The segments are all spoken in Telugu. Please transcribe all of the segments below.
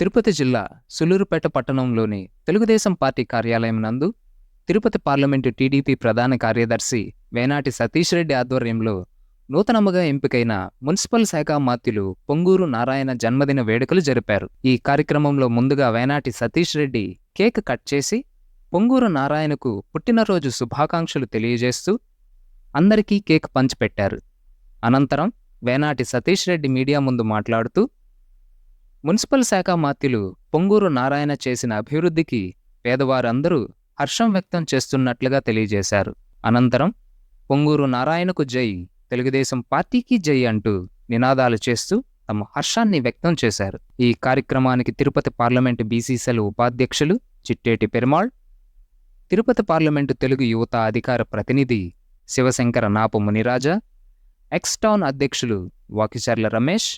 తిరుపతి జిల్లా సులూరుపేట పట్టణంలోని తెలుగుదేశం పార్టీ కార్యాలయం నందు తిరుపతి పార్లమెంటు టీడీపీ ప్రధాన కార్యదర్శి వేనాటి సతీష్ రెడ్డి ఆధ్వర్యంలో నూతనముగా ఎంపికైన మున్సిపల్ శాఖ మాత్యులు పొంగూరు నారాయణ జన్మదిన వేడుకలు జరిపారు. ఈ కార్యక్రమంలో ముందుగా వేనాటి సతీష్ రెడ్డి కేక్ కట్ చేసి పొంగూరు నారాయణకు పుట్టినరోజు శుభాకాంక్షలు తెలియజేస్తూ అందరికీ కేక్ పంచిపెట్టారు. అనంతరం వేనాటి సతీష్ రెడ్డి మీడియా ముందు మాట్లాడుతూ మున్సిపల్ శాఖ మాత్యులు పొంగూరు నారాయణ చేసిన అభివృద్ధికి పేదవారందరూ హర్షం వ్యక్తం చేస్తున్నట్లుగా తెలియజేశారు. అనంతరం పొంగూరు నారాయణకు జై తెలుగుదేశం పార్టీకి జై అంటూ నినాదాలు చేస్తూ తమ హర్షాన్ని వ్యక్తం చేశారు. ఈ కార్యక్రమానికి తిరుపతి పార్లమెంటు బీసీసీఎల్ ఉపాధ్యక్షులు చిట్టేటి పెరుమాళ్ తిరుపతి పార్లమెంటు తెలుగు యువత అధికార ప్రతినిధి శివశంకర నాపు మునిరాజా ఎక్స్ టౌన్ అధ్యక్షులు వాకిచర్ల రమేష్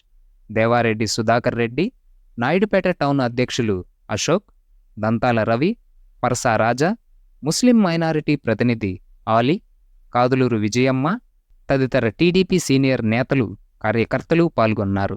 దేవారెడ్డి సుధాకర్ రెడ్డి నాయుడుపేట టౌన్ అధ్యక్షులు అశోక్ దంతాల రవి పరసా రాజా ముస్లిం మైనారిటీ ప్రతినిధి ఆలీ కాదులూరు విజయమ్మ తదితర టీడీపీ సీనియర్ నేతలు కార్యకర్తలు పాల్గొన్నారు.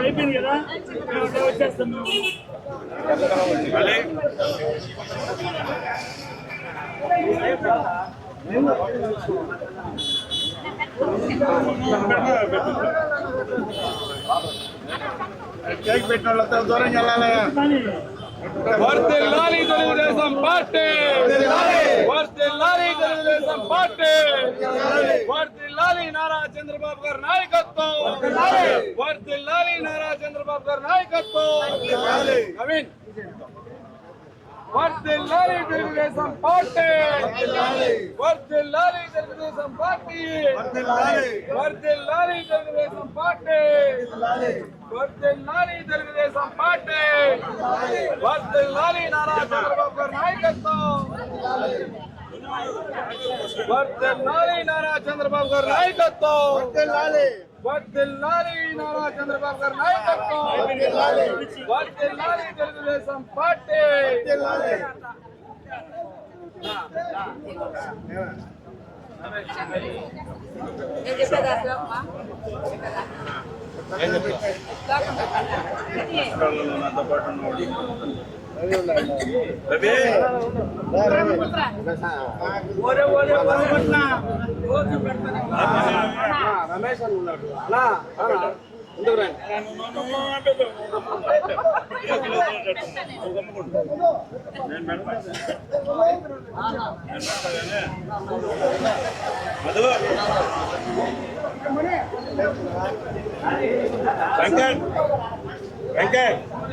అయిపోయింది కదా? వచ్చేస్తున్నాం. కేక్ పెట్టిన వాళ్ళతో దూరం వెళ్ళాలి వర్దిల్లాలి తెలుగుదేశం పార్టీ వర్దిల్లాలి తెలుగుదేశం పార్టీ వర్దిల్లాలి నారా చంద్రబాబు గారి నాయకత్వం వర్దిల్లాలి నారా చంద్రబాబు గారి నాయకత్వం నవీన్ వర్దిల్లాలి తెలుగుదేశం పార్టీ వర్దిల్లాలి తెలుగుదేశం పార్టీ వర్దిల్లాలి తెలుగుదేశం పార్టీ వర్దిల్లాలి తెలుగుదేశం పార్టీ వర్దిల్లాలి నారా చంద్రబాబు గారి నాయకత్వం వర్దిల్లాలి నారా చంద్రబాబు గారి నాయకత్వం వర్దిల్లాలి నారా చంద్రబాబు గారి నాయకత్వం వర్దిల్లాలి తెలుగుదేశం పార్టీ నేను చెప్పేది అసలు అమ్మా ఓరే ఓరే ఓరే పట్ల రోజు పెడతాను రమేష్ అని ఉన్నాడు అన్నా, అన్నా, ముందుకు రండి. వెంకట్ వెంకట్ రా, ఇట్రా. రా, పా. ఏయ్.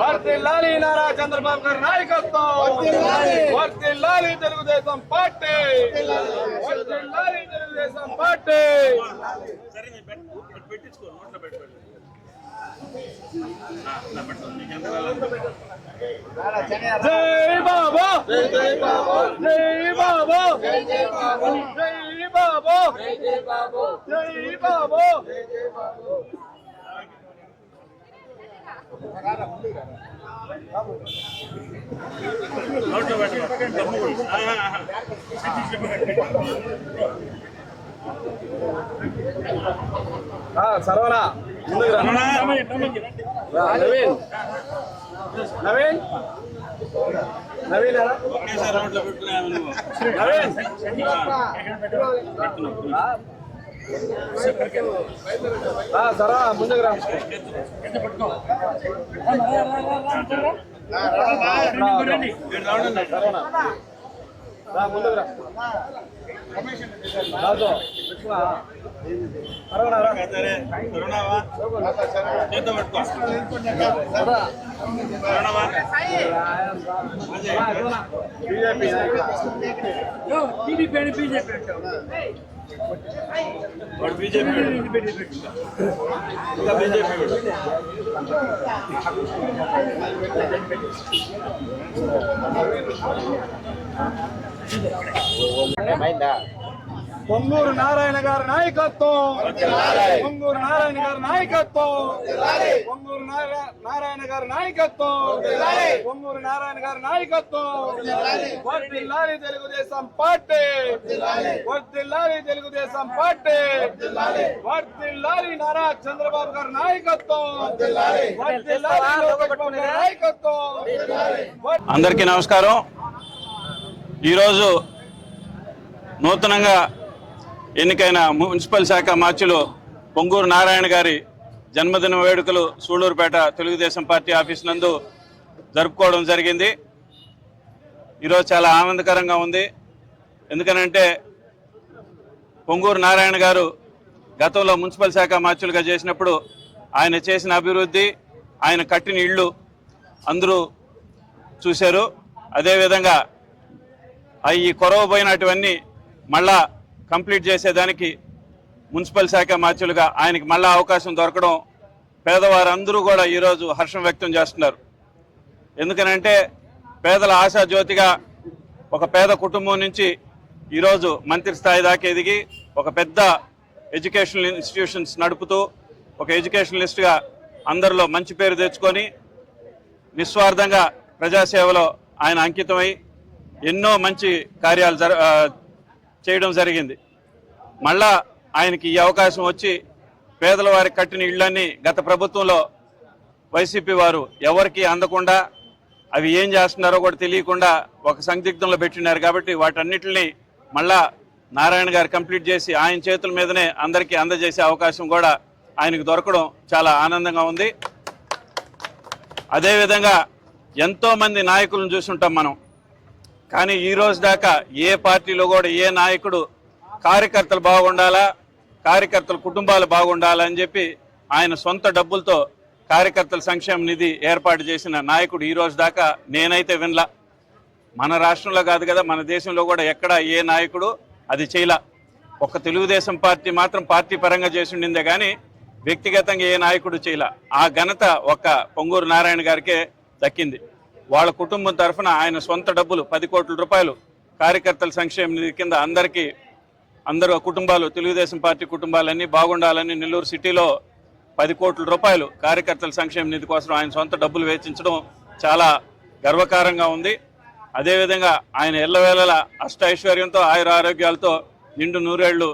వర్తిల్లాలి నారా చంద్రబాబు గారి నాయకత్వం. వర్తిల్లాలి తెలుగుదేశం పార్టీ. వర్తిల్లాలి తెలుగుదేశం పార్టీ. జై బాబా. జై బాబా. జై బాబా. జై బాబా జై బాబా. జై బాబా సర్వనా ముందుకు రా. రా, నవీన్. నవీన్. నవీన్ ఎలా? నవీన్ రా, సర్వనా ముందుకు రా సర్వనా రా ముందుకు రా రాజు లక్ష్మణ సర్వనా రా పొంగూరు నారాయణ గారి నాయకత్వం. పొంగూరు నారాయణ గారి నాయకత్వం. పొంగూరు నారా- నారాయణ గారి నాయకత్వం. పొంగూరు నారాయణ గారి నాయకత్వం. వర్దిల్లాలి తెలుగుదేశం పార్టీ. వర్దిల్లాలి తెలుగుదేశం పార్టీ. వర్దిల్లాలి నారా చంద్రబాబు గారి నాయకత్వం. వర్దిల్లాలి నాయకత్వం. అందరికీ నమస్కారం. ఈరోజు నూతనంగా ఎన్నికైన మున్సిపల్ శాఖ మార్చిలో పొంగూరు నారాయణ గారి జన్మదిన వేడుకలు సూళ్ళూరుపేట తెలుగుదేశం పార్టీ ఆఫీస్ నందు జరుపుకోవడం జరిగింది. ఈరోజు చాలా ఆనందకరంగా ఉంది. ఎందుకనంటే పొంగూరు నారాయణ గారు గతంలో మున్సిపల్ శాఖ మార్చులుగా చేసినప్పుడు ఆయన చేసిన అభివృద్ధి ఆయన కట్టిన ఇళ్ళు అందరూ చూశారు. అదేవిధంగా ఆ ఈ కొరవ పోయినటువన్నీ మళ్ళా కంప్లీట్ చేసేదానికి మున్సిపల్ శాఖ మార్చులుగా ఆయనకి మళ్ళా అవకాశం దొరకడం పేదవారందరూ కూడా ఈరోజు హర్షం వ్యక్తం చేస్తున్నారు. ఎందుకనంటే పేదల ఆశా జ్యోతిగా ఒక పేద కుటుంబం నుంచి ఈరోజు మంత్రి స్థాయి దాకా ఎదిగి ఒక పెద్ద ఎడ్యుకేషనల్ ఇన్స్టిట్యూషన్స్ నడుపుతూ ఒక ఎడ్యుకేషనలిస్ట్గా అందరిలో మంచి పేరు తెచ్చుకొని నిస్వార్థంగా ప్రజాసేవలో ఆయన అంకితమై ఎన్నో మంచి కార్యాలు జర చేయడం జరిగింది. మళ్ళా ఆయనకి ఈ అవకాశం వచ్చి పేదల వారికి కట్టిన ఇళ్ళన్నీ గత ప్రభుత్వంలో వైసీపీ వారు ఎవరికి అందకుండా అవి ఏం చేస్తున్నారో కూడా తెలియకుండా ఒక సందిగ్ధంలో పెట్టినారు కాబట్టి వాటన్నిటిని మళ్ళా నారాయణ గారు కంప్లీట్ చేసి ఆయన చేతుల మీదనే అందరికీ అందజేసే అవకాశం కూడా ఆయనకు దొరకడం చాలా ఆనందంగా ఉంది. అదేవిధంగా ఎంతోమంది నాయకులను చూసుంటాం మనం. కానీ ఈ రోజు దాకా ఏ పార్టీలో కూడా ఏ నాయకుడు కార్యకర్తలు బాగుండాలా కార్యకర్తల కుటుంబాలు బాగుండాలని చెప్పి ఆయన సొంత డబ్బులతో కార్యకర్తల సంక్షేమ నిధి ఏర్పాటు చేసిన నాయకుడు ఈ రోజు దాకా నేనైతే వినలా. మన రాష్ట్రంలో కాదు కదా మన దేశంలో కూడా ఎక్కడ ఏ నాయకుడు అది చేయలా. ఒక తెలుగుదేశం పార్టీ మాత్రం పార్టీ పరంగా చేసిండిందే కానీ వ్యక్తిగతంగా ఏ నాయకుడు చేయలా. ఆ ఘనత ఒక్క పొంగూరు నారాయణ గారికే దక్కింది. వాళ్ళ కుటుంబం తరఫున ఆయన సొంత డబ్బులు పది కోట్ల రూపాయలు కార్యకర్తల సంక్షేమ నిధి కింద అందరికీ అందరూ కుటుంబాలు తెలుగుదేశం పార్టీ కుటుంబాలన్నీ బాగుండాలని నెల్లూరు సిటీలో పది కోట్ల రూపాయలు కార్యకర్తల సంక్షేమ నిధి కోసం ఆయన సొంత డబ్బులు వేచించడం చాలా గర్వకారంగా ఉంది. అదేవిధంగా ఆయన ఎల్లవేళల అష్ట ఐశ్వర్యంతో ఆయుర ఆరోగ్యాలతో నిండు నూరేళ్ళు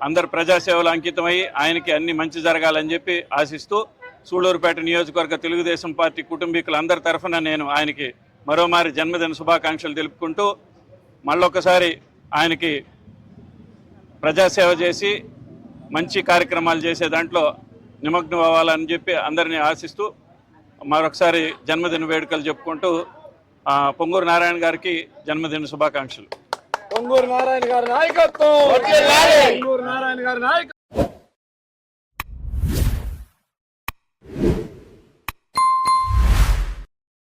అందరు ప్రజాసేవలు అంకితమై ఆయనకి అన్ని మంచి జరగాలని చెప్పి ఆశిస్తూ సూళ్ళూరుపేట నియోజకవర్గ తెలుగుదేశం పార్టీ కుటుంబీకులందరి తరఫున నేను ఆయనకి మరోమారి జన్మదిన శుభాకాంక్షలు తెలుపుకుంటూ మళ్ళొకసారి ఆయనకి ప్రజాసేవ చేసి మంచి కార్యక్రమాలు చేసే దాంట్లో నిమగ్నం అవ్వాలని చెప్పి అందరినీ ఆశిస్తూ మరొకసారి జన్మదిన వేడుకలు చెప్పుకుంటూ పొంగూరు నారాయణ గారికి జన్మదిన శుభాకాంక్షలు. పొంగూరు నారాయణ గారి నాయకత్వం! పొంగూరు నారాయణ గారి నాయకత్వం!